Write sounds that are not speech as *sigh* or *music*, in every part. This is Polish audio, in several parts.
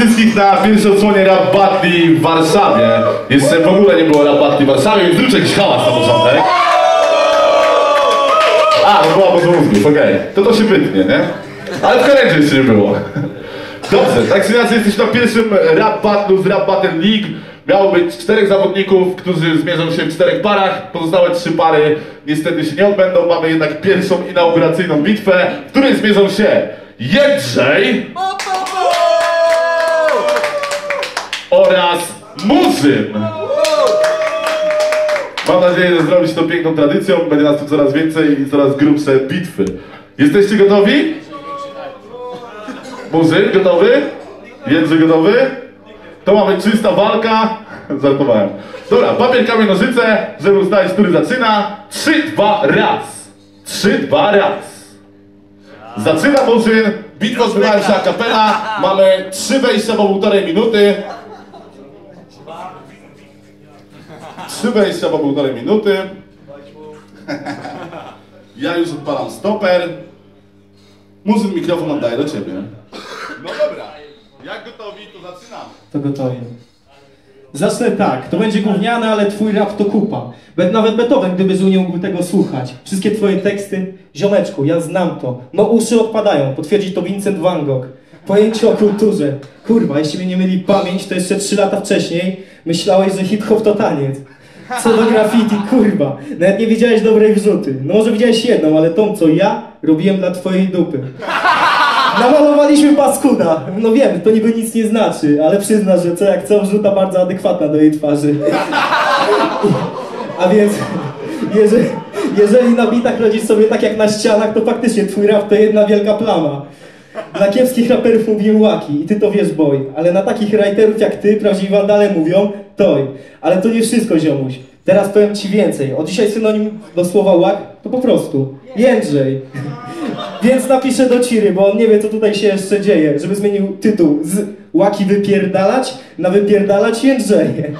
wszystkich na pierwszej odsłonie Rap Battle w Warszawie. Jeszcze w ogóle nie było Rap Battle w Warszawie, więc zróbcie jakiś hałas na początek. A, no była bez mózgów, okej. To to się wytnie, nie? Ale w kalendarzu jeszcze nie było. Dobrze, tak czy inaczej jesteśmy na pierwszym Rap Battle z Rap Battle League. Miało być czterech zawodników, którzy zmierzą się w czterech parach. Pozostałe trzy pary niestety się nie odbędą. Mamy jednak pierwszą inauguracyjną bitwę, w której zmierzą się Jędrzej oraz Murzyn. Mam nadzieję, że zrobić to piękną tradycją. Będzie nas tu coraz więcej i coraz grubsze bitwy. Jesteście gotowi? Murzyn, gotowy? Jędrzej, gotowy? To ma być czysta walka. *laughs* Żartowałem. Dobra, papier, kamień, nożyce, żeby ustalić, który zaczyna. Trzy, dwa, raz. Trzy, dwa, raz. Zaczyna Murzyn. Bitwa odbywa się a kapela. Mamy trzy wejścia po półtorej minuty. Wejścia po półtorej minuty. *laughs* Ja już odpalam stoper. Murzyn, mikrofon oddaję do ciebie. No dobra. Jak gotowi, to zaczynamy. To gotowi. Zacznę tak, to będzie gówniane, ale twój rap to kupa. Nawet Beethoven, gdyby żył, nie mógłby tego słuchać. Wszystkie twoje teksty, ziomeczku, ja znam to. No uszy odpadają, potwierdzi to Vincent van Gogh. Pojęcie o kulturze. Kurwa, jeśli mnie nie myli pamięć, to jeszcze trzy lata wcześniej myślałeś, że hip-hop to taniec. Co do graffiti, kurwa, nawet nie widziałeś dobrej wrzuty. No może widziałeś jedną, ale tą, co ja robiłem dla twojej dupy. Namalowaliśmy paskuda. No wiem, to niby nic nie znaczy, ale przyzna, że co jak co wrzuta bardzo adekwatna do jej twarzy. A więc, jeżeli, jeżeli na bitach rodzisz sobie tak jak na ścianach, to faktycznie twój rap to jedna wielka plama. Dla kiepskich raperów mówimy łaki i ty to wiesz, boy. Ale na takich writerów jak ty, prawdziwi wandale mówią toj. Ale to nie wszystko, ziomuś. Teraz powiem ci więcej. Od dzisiaj synonim do słowa łak to po prostu Jędrzej. Więc napiszę do Ciry, bo on nie wie, co tutaj się jeszcze dzieje, żeby zmienił tytuł z Łaki wypierdalać na wypierdalać Jędrzeje.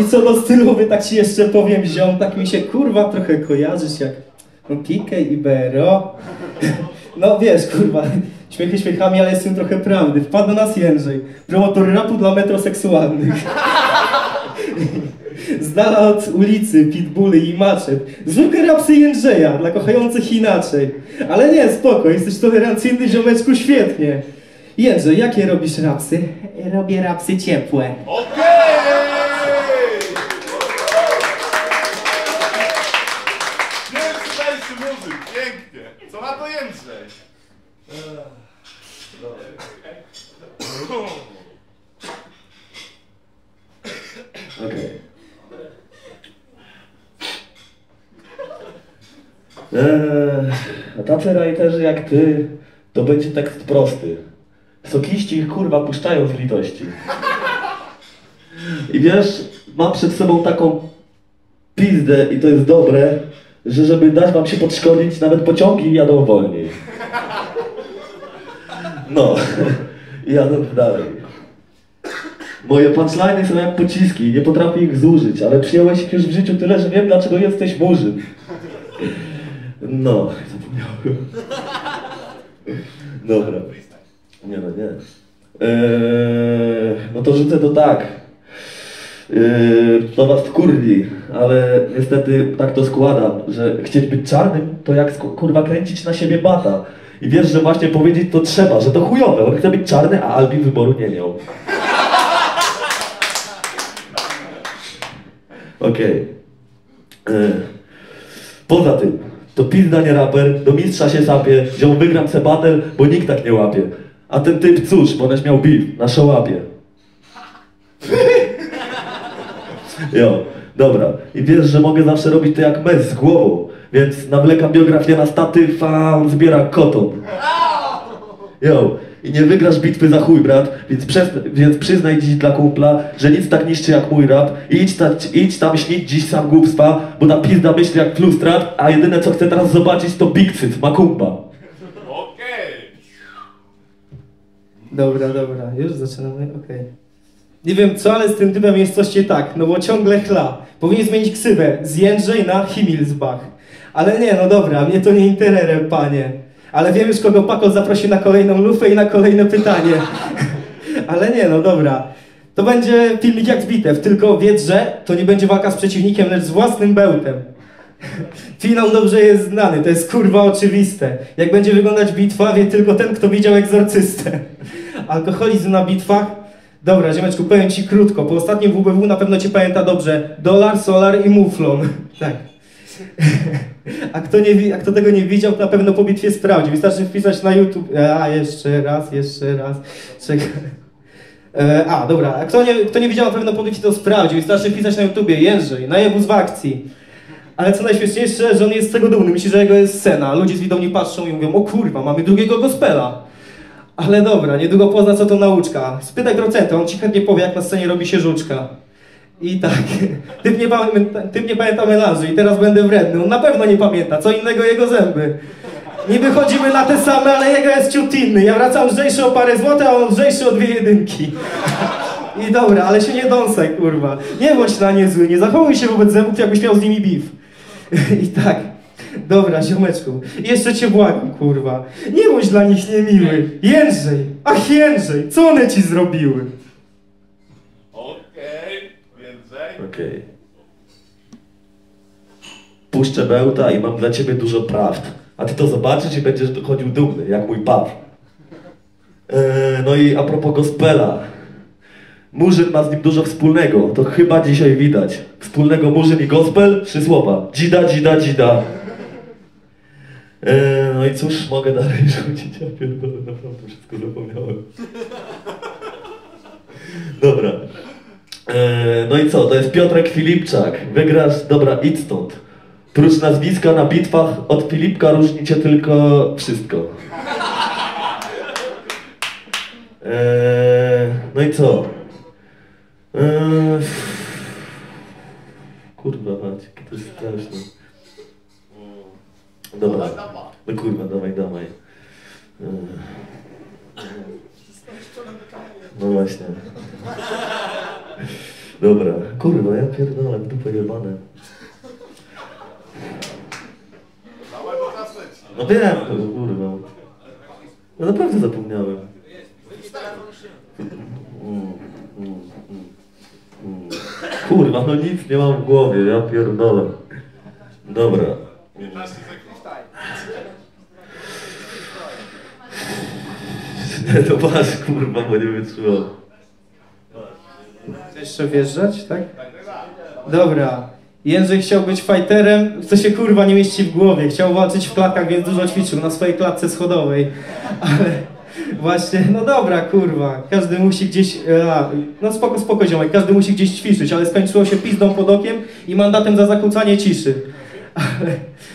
I co do stylowy, tak ci jeszcze powiem, ziom, tak mi się kurwa trochę kojarzysz jak no Kike i BRO. No wiesz, kurwa, śmiechy śmiechami, ale jest w tym trochę prawdy. Wpadł do nas Jędrzej, promotor rapu dla metroseksualnych. *laughs* Z dala od ulicy, pitbully i maczet. Zwykłe rapsy Jędrzeja, dla kochających inaczej. Ale nie, spoko, jesteś tolerancyjny, ziomeczku, świetnie. Jędrzej, jakie robisz rapsy? Robię rapsy ciepłe. Okej! Muzyk, pięknie. Co na to Jędrzej? Eee, tacy writerzy jak ty, to będzie tekst prosty. Sokiści ich kurwa puszczają z litości. I wiesz, mam przed sobą taką pizdę i to jest dobre, że żeby dać wam się podszkolić, nawet pociągi jadą wolniej. No, jadę dalej. Moje punchline'y są jak pociski, nie potrafię ich zużyć, ale przyjąłeś ich już w życiu tyle, że wiem dlaczego jesteś murzyn. No, zapomniałem. Dobra. Nie no, nie. Eee, no to rzucę to tak. Eee, to was wkurwi, ale niestety tak to składam, że chcieć być czarnym to jak kurwa kręcić na siebie bata. I wiesz, że właśnie powiedzieć to trzeba, że to chujowe. On chce być czarny, a Albi wyboru nie miał. Okej. E, Poza tym, to pizda nie raper, do mistrza się sapie, wziął wygram se battle, bo nikt tak nie łapie. A ten typ cóż, ponoć miał beef na szałapie. *laughs* Jo, dobra. I wiesz, że mogę zawsze robić to jak mes z głową, więc nawlekam biografię na statyw, a on zbiera koton. Jo, i nie wygrasz bitwy za chuj, brat, więc, przez, więc przyznaj dziś dla kumpla, że nic tak niszczy jak mój rap i idź, ta, idź tam śnić dziś sam głupstwa, bo ta pizda myśli jak flustrat, a jedyne co chcę teraz zobaczyć to Big Cyt, Makumba. Okej! Dobra, dobra, już zaczynamy, okej. Nie wiem co, ale z tym typem jest coś nie tak, no bo ciągle chla. Powinien zmienić ksywę z Jędrzej na Himmelsbach. Ale nie, no dobra, mnie to nie interesuje, panie. Ale wiem już kogo Paco zaprosi na kolejną lufę i na kolejne pytanie. *laughs* Ale nie, no dobra. To będzie filmik jak z bitew, tylko wiedz, że to nie będzie walka z przeciwnikiem, lecz z własnym bełtem. *laughs* Finał dobrze jest znany, to jest kurwa oczywiste. Jak będzie wyglądać bitwa, wie tylko ten, kto widział egzorcystę. *laughs* Alkoholizm na bitwach? Dobra, ziemeczku, powiem ci krótko. Po ostatnim WBW na pewno cię pamięta dobrze. Dolar, solar i muflon. Tak. *laughs* A kto, nie, a kto tego nie widział, to na pewno po bitwie sprawdzi. Wystarczy wpisać na YouTube. A, jeszcze raz, jeszcze raz. Czekaj. *laughs* E, a, dobra. A kto nie, kto nie widział, na pewno po bitwie to sprawdzi. Wystarczy wpisać na YouTubie Jędrzej, najebus w akcji. Ale co najśmieszniejsze, że on jest z tego dumny. Myśli, że jego jest scena. Ludzie z widowni patrzą i mówią, o kurwa, mamy drugiego gospela. Ale dobra, niedługo pozna co to nauczka. Spytaj procenta, on ci chętnie powie, jak na scenie robi się żuczka. I tak, typ nie, pamięta, typ nie pamięta melanży i teraz będę wredny. On na pewno nie pamięta, co innego jego zęby. Niby chodzimy na te same, ale jego jest ciut inny. Ja wracam lżejszy o parę złotych, a on lżejszy o dwie jedynki. I dobra, ale się nie dąsaj, kurwa. Nie bądź na nie zły, nie zachowuj się wobec zębów, jakbyś miał z nimi beef. *laughs* I tak, dobra, ziomeczku, jeszcze cię błagam, kurwa. Nie bądź dla nich niemiły. Jędrzej, ach Jędrzej, co one ci zrobiły? Okej. Puszczę bełta i mam dla ciebie dużo prawd. A ty to zobaczysz i będziesz dochodził dumny, jak mój pap. Eee, no i a propos gospela. Murzyn ma z nim dużo wspólnego, to chyba dzisiaj widać. Wspólnego Murzyn i gospel? Trzy słowa. Dzida, dzida, dzida. Eee, no i cóż, mogę dalej *laughs* rzucić. Ja pierdolę, naprawdę wszystko zapomniałem. Dobra. Eee, no i co, to jest Piotrek Filipczak. Wygrasz, dobra, idź stąd. Prócz nazwiska na bitwach od Filipka różni cię tylko wszystko. Eee, no i co? Eee, kurwa mać, jakie to jest straszne. Dobra. No kurwa, dawaj, dawaj. Eee. No właśnie. Dobra. Kurwa, ja pierdolę, dupę jebane. No wiem, to kurwa. No naprawdę zapomniałem. Kurwa, no nic nie mam w głowie, ja pierdolę. Dobra. Nie, to masz kurwa, bo nie wytrzymam. Jeszcze wjeżdżać, tak? Dobra. Jędrzej chciał być fighterem, co się kurwa nie mieści w głowie. Chciał walczyć w klatkach, więc dużo ćwiczył na swojej klatce schodowej. *laughs* Ale właśnie, no dobra, kurwa. Każdy musi gdzieś. e, no spoko, spoko ziomek, każdy musi gdzieś ćwiczyć, ale skończyło się pizdą pod okiem i mandatem za zakłócanie ciszy. *laughs* Ale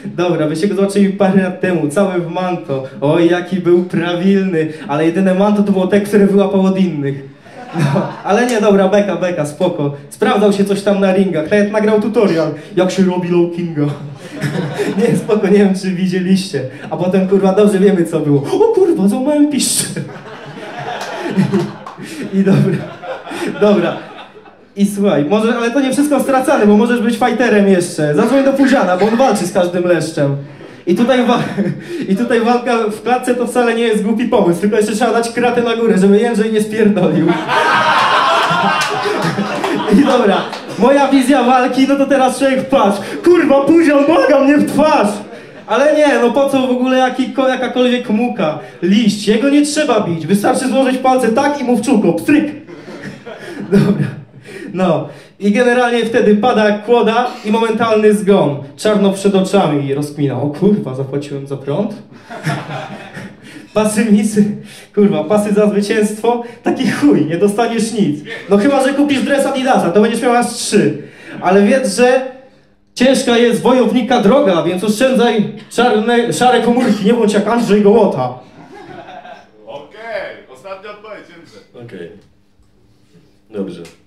dobra, wy się go zobaczyli parę lat temu, cały w manto. Oj, jaki był prawilny, ale jedyne manto to było te, które wyłapał od innych. No, ale nie, dobra, beka, beka, spoko. Sprawdzał się coś tam na ringach, nawet nagrał tutorial, jak się robi low kinga. *laughs* nie, spoko, nie wiem, czy widzieliście. A potem, kurwa, dobrze wiemy, co było. O kurwa, złamałem piszcze. *laughs* I dobra, dobra. I słuchaj, może, ale to nie wszystko stracane, bo możesz być fighterem jeszcze. Zadzwoń do Puziana, bo on walczy z każdym leszczem. I tutaj, *laughs* I tutaj walka w klatce to wcale nie jest głupi pomysł, tylko jeszcze trzeba dać kratę na górę, żeby Jędrzej nie spierdolił. *laughs* I dobra, moja wizja walki, no to teraz człowiek patrz. Kurwa, Puzian, maga mnie w twarz! Ale nie, no po co w ogóle jakakolwiek muka, liść, jego nie trzeba bić, wystarczy złożyć palce tak i mu w czółko, pstryk. *laughs* Dobra. No. I generalnie wtedy pada jak kłoda i momentalny zgon. Czarno przed oczami i rozkmina. O kurwa, zapłaciłem za prąd? *laughs* Pasy misy, kurwa, pasy za zwycięstwo? Taki chuj, nie dostaniesz nic. No chyba, że kupisz dres Adidasa, to będziesz miał aż trzy. Ale wiedz, że ciężka jest wojownika droga, więc oszczędzaj czarne, szare komórki, nie bądź jak Andrzej Gołota. Okej, ostatnia odpowiedź, Jędrzej. Okej. Dobrze.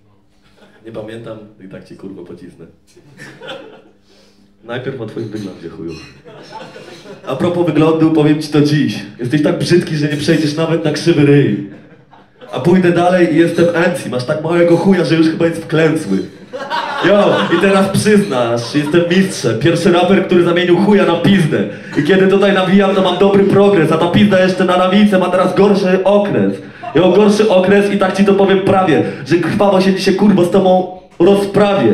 Nie pamiętam i tak ci kurwa pocisnę. Najpierw o twoim wyglądzie, chuju. A propos wyglądu, powiem ci to dziś. Jesteś tak brzydki, że nie przejdziesz nawet na krzywy ryj. A pójdę dalej i jestem Enci. Masz tak małego chuja, że już chyba jest wklęsły. Jo, i teraz przyznasz, jestem mistrzem. Pierwszy raper, który zamienił chuja na pizdę. I kiedy tutaj nawijam, to mam dobry progres, a ta pizda jeszcze na nawicę ma teraz gorszy okres. Miał gorszy okres i tak ci to powiem prawie, że krwawo się dzisiaj kurwa z tobą rozprawię.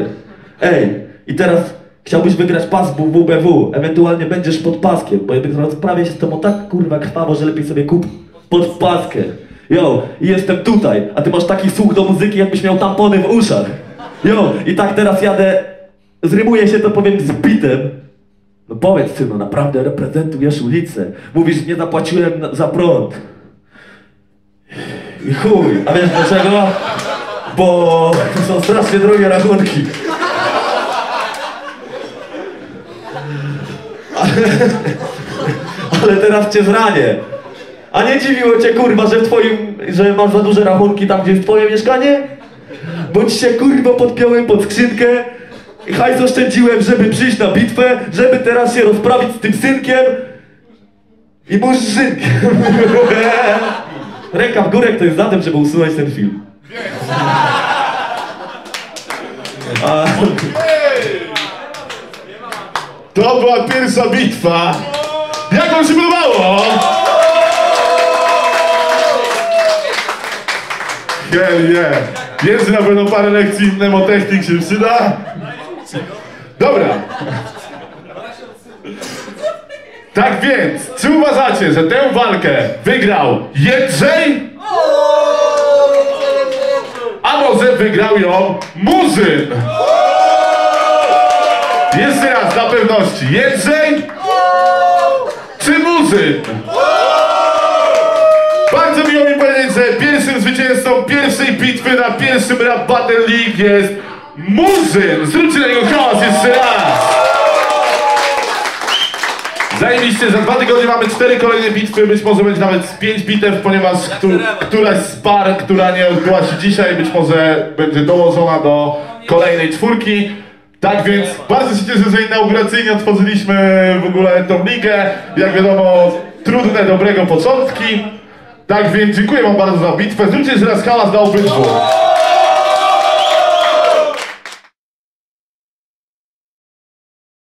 Ej, i teraz chciałbyś wygrać pas w WBW, ewentualnie będziesz pod paskiem, bo jakby rozprawię się z tobą tak kurwa krwawo, że lepiej sobie kup pod paskę. Jo, i jestem tutaj, a ty masz taki słuch do muzyki, jakbyś miał tampony w uszach. Jo, i tak teraz jadę, zrymuję się to powiem z bitem. No powiedz synu, naprawdę reprezentujesz ulicę. Mówisz, nie zapłaciłem za prąd. I chuj, a wiesz dlaczego? Bo *laughs* są strasznie drogie rachunki. Ale, *laughs* ale teraz cię zranię. A nie dziwiło cię kurwa, że w twoim, że masz za duże rachunki tam, gdzie jest twoje mieszkanie? Bo ci się kurwa podpiąłem pod skrzynkę i hajs oszczędziłem, żeby przyjść na bitwę, żeby teraz się rozprawić z tym synkiem i murzynkiem. *laughs* Ręka w górę, kto jest za tym, żeby usunąć ten film. A, To była pierwsza bitwa. Jak wam się podobało? Hell yeah. Jeszcze na pewno parę lekcji mnemotechnik się przyda. Dobra. Tak więc, czy uważacie, że tę walkę wygrał Jędrzej? A może wygrał ją Murzyn? Jeszcze raz dla pewności. Jędrzej? Czy Murzyn? Bardzo miło mi powiedzieć, że pierwszym zwycięzcą pierwszej bitwy na pierwszym Rap Battle League jest Murzyn. Zróbcie na niego hałas jeszcze raz. Zajebiście, za dwa tygodnie mamy cztery kolejne bitwy, być może będzie nawet pięć bitew, ponieważ któ któraś z par, która nie odbyła się dzisiaj, być może będzie dołożona do kolejnej czwórki. Tak więc bardzo się cieszę, że inauguracyjnie otworzyliśmy w ogóle tą ligę. Jak wiadomo, trudne, dobrego początki. Tak więc dziękuję wam bardzo za bitwę. Zróbcie jeszcze raz hałas dla obydwu.